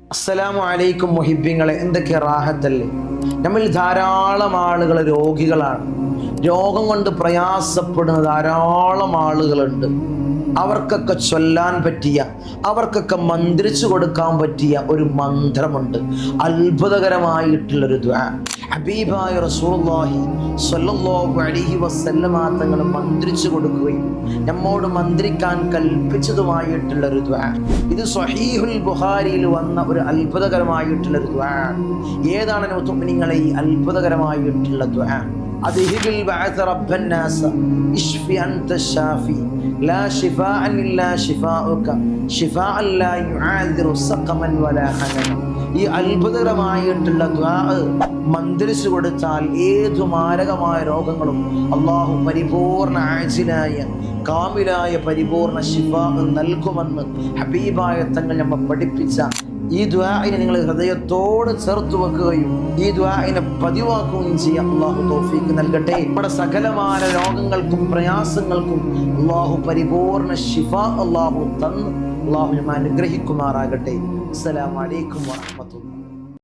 അസ്സലാമു അലൈക്കും മുഹിബിങ്ങളെ എന്തൊക്കെ റാഹത്തല്ലേ? നമ്മൾ ധാരാളം ആളുകൾ രോഗികളാണ്. രോഗം കൊണ്ട് പ്രയാസപ്പെടുന്ന ധാരാളം ആളുകളുണ്ട്. അവർക്കൊക്കെ ചൊല്ലാൻ പറ്റിയ അവർക്കൊക്കെ മന്ത്രിച്ചു കൊടുക്കാൻ പറ്റിയ ഒരു മന്ത്രമുണ്ട്. അത്ഭുതകരമായിട്ടുള്ളൊരു ദ്വാ. ഹബീബായ റസൂലുള്ളാഹി സ്വല്ലല്ലാഹു അലൈഹി വസല്ലമ തങ്ങൾ മന്ത്രിച്ചു കൊടുക്കുകയും നമ്മോട് മന്ത്രിക്കാൻ കൽപ്പിച്ചതുമായിട്ടുള്ള ഒരു ദ്വാ ഇത് സ്വഹീഹുൽ ബുഖാരിയിൽ വന്ന ഒരു അത്ഭുതകരമായിട്ടുള്ള ഒരു ദ്വാ ഏതാണ് മുത്തുമിനിങ്ങളെ ഈ അത്ഭുതകരമായിട്ടുള്ള ദ്വാ أذهب البعث رب الناس اشفي أنت الشافي لا شفاء إلا شفاؤك شفاء لا يعاذر سقما ولا حننا ഈ അത്ഭുതകരമായിട്ടുള്ള ദ്വാ മന്ത്രിച്ചു കൊടുത്താൽ ഏതു മാരകമായ രോഗങ്ങളും അള്ളാഹു പരിപൂർണ ആജിനായ കാമിലായ പരിപൂർണ ശിഫ നൽകുമെന്ന് ഹബീബായ തങ്ങൾ നമ്മൾ പഠിപ്പിച്ച ഈ ദ്വാഇനെ നിങ്ങൾ ഹൃദയത്തോട് ചേർത്ത് വെക്കുകയും ഈ ദ്വാഇനെ പതിവാക്കുകയും ചെയ്യാം അള്ളാഹു തോഫീക്ക് നൽകട്ടെ. നമ്മുടെ സകലമായ രോഗങ്ങൾക്കും പ്രയാസങ്ങൾക്കും അള്ളാഹു പരിപൂർണ ശിഫ അള്ളാഹു തന്ന് അള്ളാഹു അനുഗ്രഹിക്കുമാറാകട്ടെ. അസ്സലാമു അലൈക്കും വറഹ്മത്തുള്ളാഹി